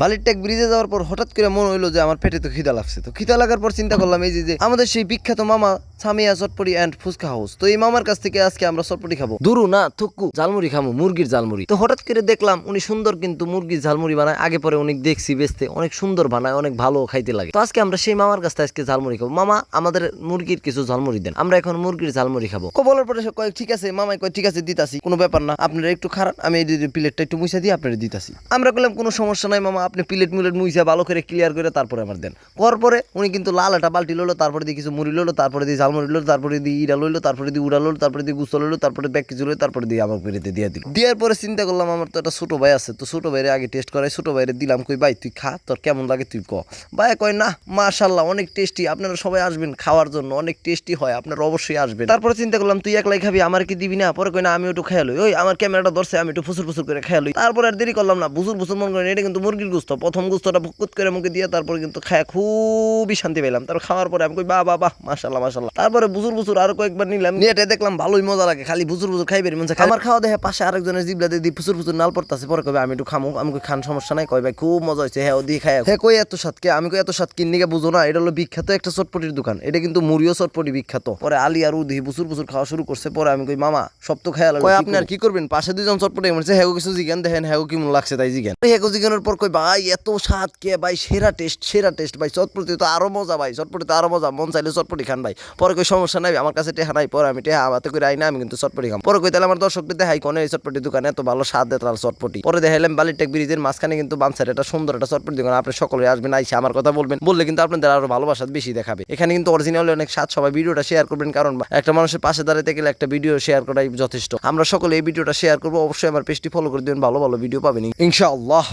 বালিরটেক ব্রিজে যাওয়ার পর হঠাৎ করে মনে হইল যে আমার পেটে তো খিদা লাগছে। তো খিদা লাগার পর চিন্তা করলাম এই যে আমাদের সেই বিখ্যাত মামা সামিয়া চটপটি অ্যান্ড ফুচকা হাউস তো এই মামার কাছ থেকে আজকে আমরা চটপটি খাব। দুরু না, থুকু, ঝালমুড়ি খাব মুরগির ঝালমুড়ি। তো হঠাৎ করে দেখলাম উনি সুন্দর কিন্তু মুরগির ঝালমুড়ি বানায়। আগে পরে অনেক দেখছি বেচতে অনেক সুন্দর বানায়, অনেক ভালো খাইতে লাগে। তো আজকে আমরা সেই মামার কাছ থেকে আজকে ঝালমুড়ি খাব। মামা, আমাদের মুরগির কিছু ঝালমুড়ি দেন। আমরা এখন মুরগির ঝালমুড়ি খাব। কো বলার পরে কয়, ঠিক আছে, মামাই কয়, ঠিক আছে, দিতাছি, কোনো ব্যাপার না। আপনারা একটু খারাপ আমি এই প্লেটটা একটু মুইসা দিয়ে আপনারা দিতাছি। আমরা বললাম, কোনো সমস্যা নাই মামা আপনি প্লেট মুলেট মুইসা ভালো করে ক্লিয়ার করে তারপরে আমার দেন। করার পরে উনি কিন্তু লাল একটা বালতি লইলো, তারপরে দিয়ে কিছু মুড়ি লইলো, তারপরে দিয়ে ঝালমুড়ি লইলো, তারপরে দিয়ে ইরা লইলো, তারপরে দিয়ে উড়া লইলো, তারপরে দিয়ে গুস্ত লইলো, তারপরে ব্যাগ কিছু লইলো, তারপরে দিয়ে আমার পেরেতে দিয়ে দিল। দেওয়ার পরে চিন্তা করলাম, আমার তো একটা ছোট ভাই আছে, তো ছোট ভাইরে আগে টেস্ট করাই, ছোট ভাইরে দিলাম, কই ভাই তুই খা, তোর কেমন লাগে তুই ক। ভাই কয়, না মাশাল্লাহ অনেক টেস্টি আপনারা সবাই আসবেন খাওয়ার জন্য, অনেক টেস্টি হয়, আপনারা অবশ্যই আসবেন। তারপরে চিন্তা করলাম, তুই একলাই খাবি, আমার কি দিবি না? পরে কই না, আমি একটু খেয়াল ওই, আমার ক্যামেরাটা ধরছে, আমি একটু ফুসুর ফুসুর করে খেয়াল তারপরে আর দেরি করলাম না বুসুর বুসুর মন করেন এটা কিন্তু মুরগির গুস্ত প্রথম গুস্তটা ভুকুত করে মুখে দিয়ে তারপরে কিন্তু খায় খুবই শান্তি পেলাম তারপর খাওয়ার পরে আমি কই বা বাহ মাশাল্লাহ মাশাল্লাহ তারপরে বুসুর বুসুর আরও কয়েকবার নিলাম। নিয়ে দেখলাম ভালোই মজা লাগে খালি বুসুর বুসুর খাইবে মন। আমার খাওয়া দেখে পাশে আরেকজনের জিবলাতে দিয়ে ফুসুর ফুসুর নাল পড়তাছে পরে কবে আমি একটু খামো আমি খান সমস্যা নাই। কই ভাই খুব মজা হয়েছে হ্যাঁ ও দিয়ে খায় হ্যাঁ কই এত স্বাদকে আমি কই এত স্বাদ কিনে গে বুঝো না এটা হলো বিখ্যাত একটা চটপটির দোকান। এটা কিন্তু মুড়িও চটপটি বিখ্যাত। পরে আলি আর উদি বুসুর বুসুর খাওয়া শুরু করছে পরে আমি কই মামা সব তো খেয়াল আপনি আর কি করবেন? পাশে দুজন চটপটি মনে হ্যাঁ কিছু জিজ্ঞান দেখেন হ্যাঁ কেমন লাগছে তাই জিজ্ঞান? হ্যাঁ জিজ্ঞানোর পর কই ভাই, এত স্বাদ কে ভাই? সেরা টেস্ট সেরা টেস্ট ভাই। চটপটি তো আরও মজা ভাই, চটপটি তো আরও মজা। মন চাইলে চটপটি খান ভাই। পরে কই সমস্যা নাই আমার কাছে টেহা নাই। পরে আমি টেহা আমাতে করে আই না আমি কিন্তু চটপটি খাম। পরে কই তাহলে আমার দর্শকদের দেখাই কোন এই চটপটি দোকানে এত ভালো স্বাদ দেয় তার চটপটি। পরে দেখাইলাম বালিটেক ব্রিজের মাঝখানে কিন্তু বামসাইড একটা সুন্দর একটা চটপটি দোকান। আপনি সকলে আসবেন, আইসে আমার কথা বলবেন। বললে কিন্তু আপনাদের আরও ভালোবাসা বেশি দেখাবে। এখানে কিন্তু অরিজিনালি অনেক স্বাদ। সবাই ভিডিওটা শেয়ার করবেন। কারণ একটা মানুষের পাশে দাঁড়াতে গেলে একটা ভিডিও শেয়ার করাই যথেষ্ট। আমরা সকলে এই ভিডিওটা শেয়ার করব। অবশ্যই আমার পেজটি ফলো করে দেবেন। ভালো ভালো ভিডিও পাবেন ইনশাআল্লাহ।